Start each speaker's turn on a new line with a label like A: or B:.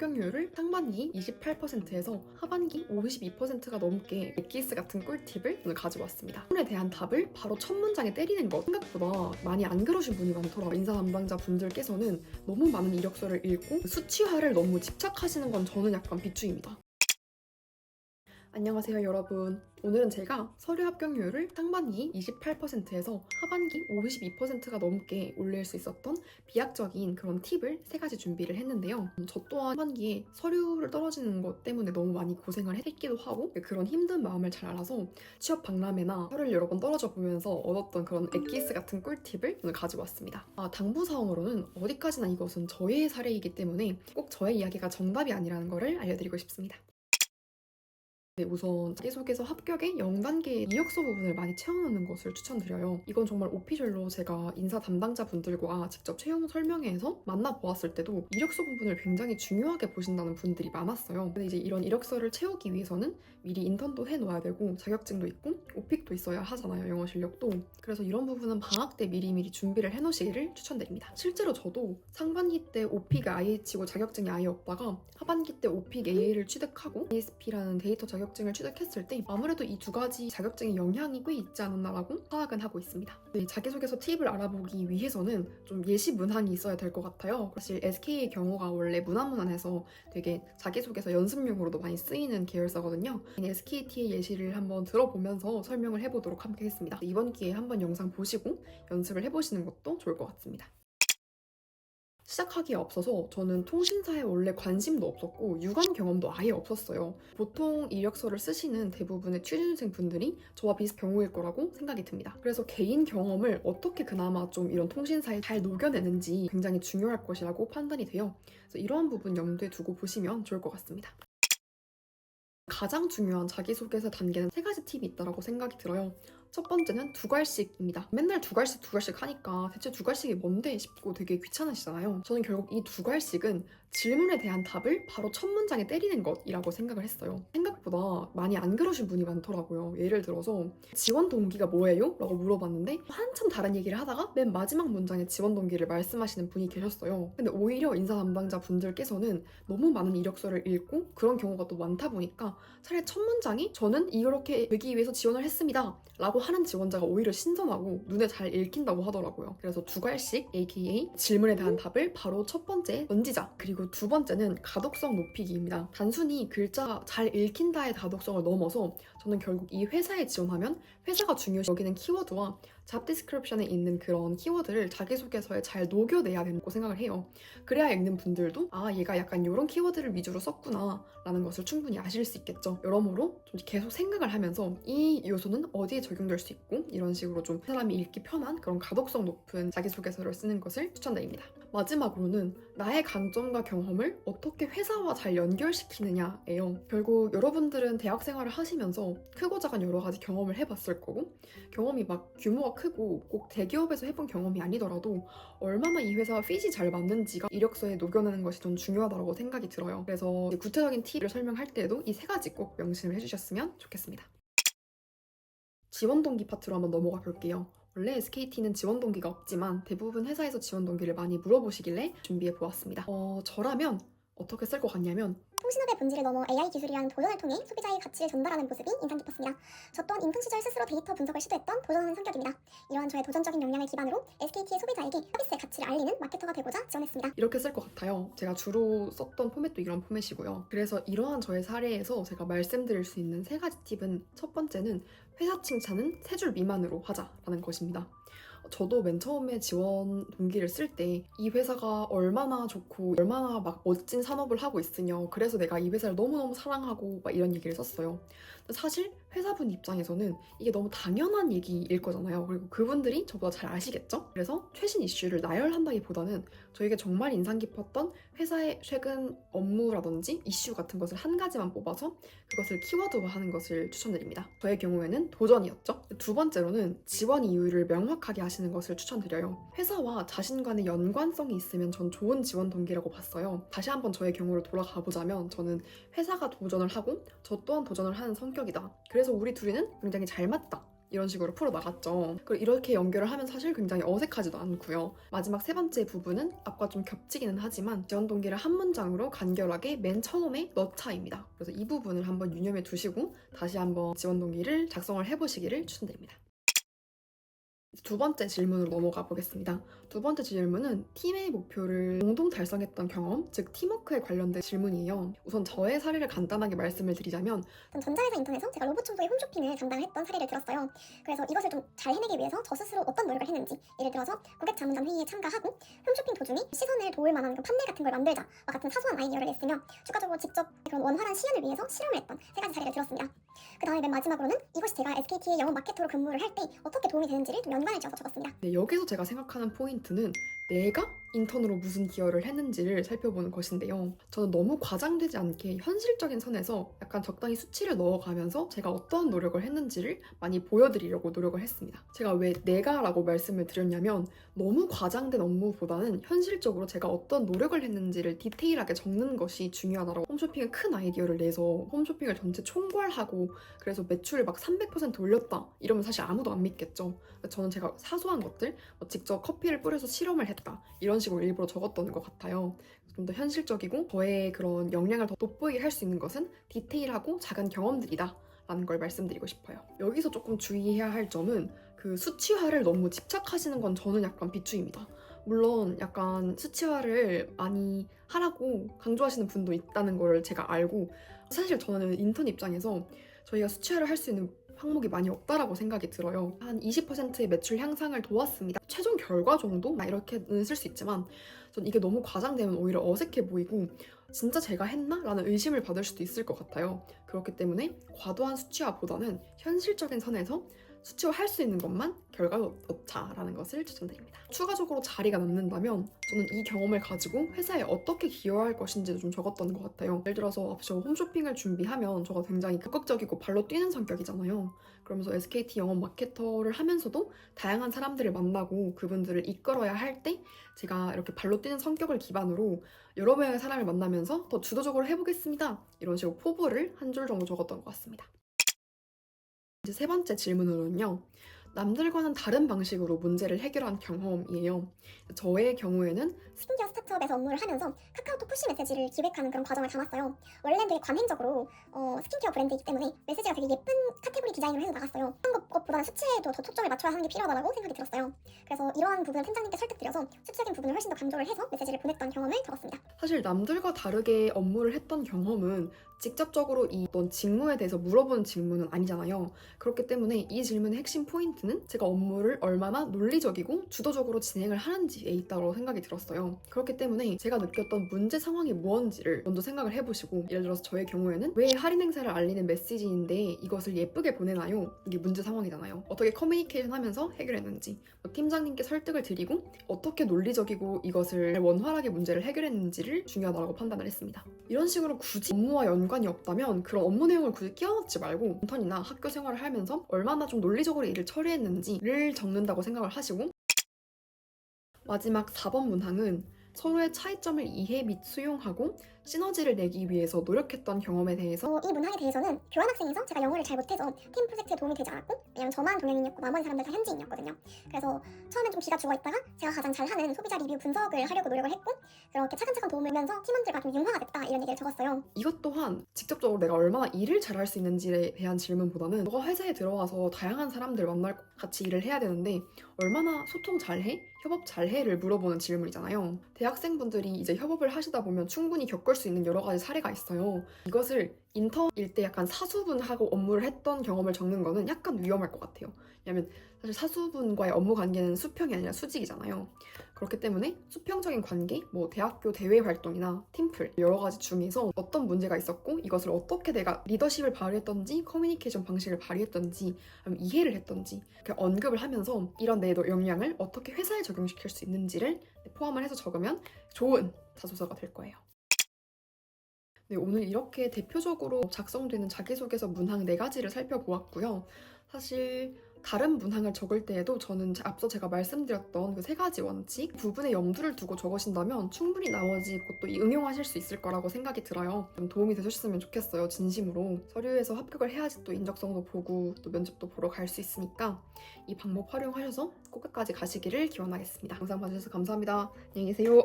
A: 합격률을 상반기 28%에서 하반기 52%가 넘게 엑기스 같은 꿀팁을 오늘 가지고 왔습니다. 질문에 대한 답을 바로 첫 문장에 때리는 것 생각보다 많이 안 그러신 분이 많더라고요. 인사 담당자 분들께서는 너무 많은 이력서를 읽고 수치화를 너무 집착하시는 건 저는 약간 비추입니다. 안녕하세요 여러분. 오늘은 제가 서류 합격률을 상반기 28%에서 하반기 52%가 넘게 올릴 수 있었던 비약적인 그런 팁을 세 가지 준비를 했는데요. 음, 저 또한 하반기에 서류를 떨어지는 것 때문에 너무 많이 고생을 했기도 하고 그런 힘든 마음을 잘 알아서 취업 박람회나 서류를 여러 번 떨어져 보면서 얻었던 그런 엑기스 같은 꿀팁을 오늘 가지고 왔습니다. 아, 당부사항으로는 어디까지나 이것은 저의 사례이기 때문에 꼭 저의 이야기가 정답이 아니라는 것을 알려드리고 싶습니다 네, 우선 자기소개서 합격의 0단계 이력서 부분을 많이 채워놓는 것을 추천드려요. 이건 정말 오피셜로 제가 인사 담당자 분들과 직접 채용 설명회에서 만나보았을 때도 이력서 부분을 굉장히 중요하게 보신다는 분들이 많았어요. 근데 이제 이런 이력서를 채우기 위해서는 미리 인턴도 해놓아야 되고 자격증도 있고 오픽도 있어야 하잖아요. 영어 실력도. 그래서 이런 부분은 방학 때 미리미리 준비를 해놓으시기를 추천드립니다. 실제로 저도 상반기 때 오픽 IH고 자격증이 아예 없다가 하반기 때 오픽 AA를 취득하고 ASP라는 데이터 자격 증을 취득했을 때 아무래도 이 두 가지 자격증의 영향이 꽤 있지 않았나라고 파악은 하고 있습니다. 네, 자기소개서 팁을 알아보기 위해서는 좀 예시 문항이 있어야 될 것 같아요. 사실 SK의 경우가 원래 문화문항에서 되게 자기소개서 연습용으로도 많이 쓰이는 계열사거든요. SKT의 예시를 한번 들어보면서 설명을 해보도록 하겠습니다. 이번 기회에 한번 영상 보시고 연습을 해보시는 것도 좋을 것 같습니다. 시작하기에 앞서서 저는 통신사에 원래 관심도 없었고 유관 경험도 아예 없었어요. 보통 이력서를 쓰시는 대부분의 취준생 분들이 저와 비슷 경우일 거라고 생각이 듭니다. 그래서 개인 경험을 어떻게 그나마 좀 이런 통신사에 잘 녹여내는지 굉장히 중요할 것이라고 판단이 돼요. 그래서 이러한 부분 염두에 두고 보시면 좋을 것 같습니다. 가장 중요한 자기소개서 단계는 세 가지 팁이 있다고 생각이 들어요. 첫 번째는 두괄식입니다. 맨날 두괄식 두괄식 하니까 대체 두괄식이 뭔데 싶고 되게 귀찮으시잖아요. 저는 결국 이 두괄식은 질문에 대한 답을 바로 첫 문장에 때리는 것이라고 생각을 했어요. 생각보다 많이 안 그러신 분이 많더라고요. 예를 들어서 지원 동기가 뭐예요? 라고 물어봤는데 한참 다른 얘기를 하다가 맨 마지막 문장에 지원 동기를 말씀하시는 분이 계셨어요. 근데 오히려 인사 담당자 분들께서는 너무 많은 이력서를 읽고 그런 경우가 또 많다 보니까 차라리 첫 문장이 저는 이렇게 되기 위해서 지원을 했습니다. 라고 하는 지원자가 오히려 신선하고 눈에 잘 읽힌다고 하더라고요. 그래서 두괄식 aka 질문에 대한 답을 바로 첫 번째 던지자. 그리고 두 번째는 가독성 높이기입니다. 단순히 글자 잘 읽힌다의 가독성을 넘어서 저는 결국 이 회사에 지원하면 회사가 중요시 여기는 키워드와 잡 디스크립션에 있는 그런 키워드를 자기소개서에 잘 녹여내야 된다고 생각을 해요. 그래야 읽는 분들도 아 얘가 약간 이런 키워드를 위주로 썼구나 라는 것을 충분히 아실 수 있겠죠. 여러모로 좀 계속 생각을 하면서 이 요소는 어디에 적용될 수 있고 이런 식으로 좀 사람이 읽기 편한 그런 가독성 높은 자기소개서를 쓰는 것을 추천드립니다. 마지막으로는 나의 강점과 경험을 어떻게 회사와 잘 연결시키느냐예요. 결국 여러분들은 대학 생활을 하시면서 크고 작은 여러 가지 경험을 해봤을 거고 경험이 막 규모가 크고 꼭 대기업에서 해본 경험이 아니더라도 얼마나 이 회사와 핏이 잘 맞는지가 이력서에 녹여내는 것이 좀 중요하다고 생각이 들어요. 그래서 구체적인 팁을 설명할 때에도 이 세 가지 꼭 명심을 해주셨으면 좋겠습니다. 지원 동기 파트로 한번 넘어가 볼게요. 원래 SKT는 지원 동기가 없지만 대부분 회사에서 지원 동기를 많이 물어보시길래 준비해 보았습니다. 어, 저라면 어떻게 쓸 것 같냐면
B: 통신업의 본질을 넘어 AI 기술이라는 도전을 통해 소비자의 가치를 전달하는 모습이 인상 깊었습니다. 저 또한 인턴 시절 스스로 데이터 분석을 시도했던 도전하는 성격입니다. 이러한 저의 도전적인 역량을 기반으로 SKT의 소비자에게 서비스의 가치를 알리는 마케터가 되고자 지원했습니다.
A: 이렇게 쓸 것 같아요. 제가 주로 썼던 포맷도 이런 포맷이고요. 그래서 이러한 저의 사례에서 제가 말씀드릴 수 있는 세 가지 팁은 첫 번째는 회사 칭찬은 세 줄 미만으로 하자라는 것입니다. 저도 맨 처음에 지원 동기를 쓸 때 이 회사가 얼마나 좋고 얼마나 막 멋진 산업을 하고 있으며 그래서 내가 이 회사를 너무너무 사랑하고 막 이런 얘기를 썼어요. 사실 회사분 입장에서는 이게 너무 당연한 얘기일 거잖아요. 그리고 그분들이 저보다 잘 아시겠죠? 그래서 최신 이슈를 나열한다기보다는 저에게 정말 인상 깊었던 회사의 최근 업무라든지 이슈 같은 것을 한 가지만 뽑아서 그것을 키워드화 하는 것을 추천드립니다. 저의 경우에는 도전이었죠. 두 번째로는 지원 이유를 명확하게 하시는 것을 추천드려요. 회사와 자신 간의 연관성이 있으면 전 좋은 지원 동기라고 봤어요. 다시 한번 저의 경우를 돌아가 보자면 저는 회사가 도전을 하고 저 또한 도전을 하는 성격이다. 그래서 우리 둘이는 굉장히 잘 맞다. 이런 식으로 풀어나갔죠. 그리고 이렇게 연결을 하면 사실 굉장히 어색하지도 않고요. 마지막 세 번째 부분은 앞과 좀 겹치기는 하지만 지원 동기를 한 문장으로 간결하게 맨 처음에 넣자입니다. 그래서 이 부분을 한번 유념해 두시고 다시 한번 지원 동기를 작성을 해보시기를 추천드립니다. 두 번째 질문으로 넘어가 보겠습니다. 두 번째 질문은 팀의 목표를 공동 달성했던 경험, 즉 팀워크에 관련된 질문이에요. 우선 저의 사례를 간단하게 말씀을 드리자면
B: 전 전자회사 인턴에서 제가 로봇 청소의 홈쇼핑을 담당했던 사례를 들었어요. 그래서 이것을 좀 잘 해내기 위해서 저 스스로 어떤 노력을 했는지 예를 들어서 고객 자문단 회의에 참가하고 홈쇼핑 도중에 시선을 도울 만한 그 판넬 같은 걸 만들자와 같은 사소한 아이디어를 냈으며 추가적으로 직접 그런 원활한 시연을 위해서 실험을 했던 세 가지 사례를 들었습니다. 그 다음에 맨 마지막으로는 이것이 제가 SKT의 영업 마케터로 근무를 할 때 어떻게 도움이 되는지를 좀 연관을 지어서 적었습니다.
A: 네, 여기서 제가 생각하는 포인트는 내가 인턴으로 무슨 기여를 했는지를 살펴보는 것인데요. 저는 너무 과장되지 않게 현실적인 선에서 약간 적당히 수치를 넣어가면서 제가 어떠한 노력을 했는지를 많이 보여드리려고 노력을 했습니다. 제가 왜 내가라고 말씀을 드렸냐면 너무 과장된 업무보다는 현실적으로 제가 어떤 노력을 했는지를 디테일하게 적는 것이 중요하다고 홈쇼핑에 큰 아이디어를 내서 홈쇼핑을 전체 총괄하고 그래서 매출을 막 300% 올렸다 이러면 사실 아무도 안 믿겠죠. 저는 제가 사소한 것들 뭐 직접 커피를 뿌려서 실험을 했다 이런 식으로 일부러 적었던 것 같아요. 좀 더 현실적이고 저의 그런 역량을 더 돋보이게 할 수 있는 것은 디테일하고 작은 경험들이다. 라는 걸 말씀드리고 싶어요. 여기서 조금 주의해야 할 점은 그 수치화를 너무 집착하시는 건 저는 약간 비추입니다. 물론 약간 수치화를 많이 하라고 강조하시는 분도 있다는 걸 제가 알고 사실 저는 인턴 입장에서 저희가 수치화를 할 수 있는 항목이 많이 없다라고 생각이 들어요. 한 20%의 매출 향상을 도왔습니다. 최종 결과 정도? 막 이렇게는 쓸 수 있지만 전 이게 너무 과장되면 오히려 어색해 보이고 진짜 제가 했나? 라는 의심을 받을 수도 있을 것 같아요. 그렇기 때문에 과도한 수치화보다는 현실적인 선에서 수치화할 수 있는 것만 결과로 넣자라는 것을 추천드립니다. 추가적으로 자리가 남는다면 저는 이 경험을 가지고 회사에 어떻게 기여할 것인지도 좀 적었던 것 같아요. 예를 들어서 저 홈쇼핑을 준비하면 저가 굉장히 적극적이고 발로 뛰는 성격이잖아요. 그러면서 SKT 영업 마케터를 하면서도 다양한 사람들을 만나고 그분들을 이끌어야 할 때 제가 이렇게 발로 뛰는 성격을 기반으로 여러 명의 사람을 만나면서 더 주도적으로 해보겠습니다. 이런 식으로 포부를 한 줄 정도 적었던 것 같습니다. 이제 세 번째 질문으로는요. 남들과는 다른 방식으로 문제를 해결한 경험이에요. 저의 경우에는
B: 스킨케어 스타트업에서 업무를 하면서 카카오톡 푸시 메시지를 기획하는 그런 과정을 담았어요. 원래는 되게 관행적으로 어, 스킨케어 브랜드이기 때문에 메시지가 되게 예쁜 카테고리 디자인으로 해서 나갔어요. 그런 것보다는 수치에 더, 더 초점을 맞춰야 하는 게 필요하다고 생각이 들었어요. 그래서 이러한 부분을 팀장님께 설득드려서 수치적인 부분을 훨씬 더 강조를 해서 메시지를 보냈던 경험을 적었습니다.
A: 사실 남들과 다르게 업무를 했던 경험은 직접적으로 이 어떤 직무에 대해서 물어보는 질문은 아니잖아요. 그렇기 때문에 이 질문의 핵심 포인트 는 제가 업무를 얼마나 논리적이고 주도적으로 진행을 하는지에 있다고 생각이 들었어요. 그렇기 때문에 제가 느꼈던 문제 상황이 무언지를 먼저 생각을 해보시고 예를 들어서 저의 경우에는 왜 할인 행사를 알리는 메시지인데 이것을 예쁘게 보내나요? 이게 문제 상황이잖아요. 어떻게 커뮤니케이션 하면서 해결했는지 뭐 팀장님께 설득을 드리고 어떻게 논리적이고 이것을 원활하게 문제를 해결했는지를 중요하다고 판단을 했습니다. 이런 식으로 굳이 업무와 연관이 없다면 그런 업무 내용을 굳이 끼워넣지 말고 인턴이나 학교 생활을 하면서 얼마나 좀 논리적으로 일을 처리 했는지를 적는다고 생각을 하시고 마지막 4번 문항은 서로의 차이점을 이해 및 수용하고 시너지를 내기 위해서 노력했던 경험에 대해서
B: 어, 이 문항에 대해서는 교환학생에서 제가 영어를 잘 못해서 팀 프로젝트에 도움이 되지 않았고 왜냐면 저만 동양인이었고 나머지 사람들 다 현지인이었거든요. 그래서 처음엔 좀 기가 죽어 있다가 제가 가장 잘하는 소비자 리뷰 분석을 하려고 노력을 했고 그렇게 차근차근 도움을 주면서 팀원들과 좀 융화가 됐다 이런 얘기를 적었어요.
A: 이것 또한 직접적으로 내가 얼마나 일을 잘할 수 있는지에 대한 질문보다는 너가 회사에 들어와서 다양한 사람들 만날 같이 일을 해야 되는데 얼마나 소통 잘해? 협업 잘해를 물어보는 질문이잖아요. 대학생분들이 이제 협업을 하시다 보면 충분히 겪을 수 있는 여러 가지 사례가 있어요. 이것을 인턴일 때 약간 사수분하고 업무를 했던 경험을 적는 거는 약간 위험할 것 같아요. 왜냐면 사실 사수분과의 업무 관계는 수평이 아니라 수직이잖아요. 그렇기 때문에 수평적인 관계, 뭐 대학교 대외 활동이나 팀플 여러 가지 중에서 어떤 문제가 있었고 이것을 어떻게 내가 리더십을 발휘했던지 커뮤니케이션 방식을 발휘했던지 이해를 했던지 이렇게 언급을 하면서 이런 내 역량을 어떻게 회사에 적용시킬 수 있는지를 포함을 해서 적으면 좋은 자소서가 될 거예요. 네, 오늘 이렇게 대표적으로 작성되는 자기소개서 문항 네 가지를 살펴보았고요. 사실 다른 문항을 적을 때에도 저는 제- 앞서 제가 말씀드렸던 그 세 가지 원칙 부분에 염두를 두고 적으신다면 충분히 나머지 것도 이- 응용하실 수 있을 거라고 생각이 들어요. 좀 도움이 되셨으면 좋겠어요. 진심으로. 서류에서 합격을 해야지 또 인적성도 보고 또 면접도 보러 갈 수 있으니까 이 방법 활용하셔서 꼭 끝까지 가시기를 기원하겠습니다. 영상 봐주셔서 감사합니다. 안녕히 계세요.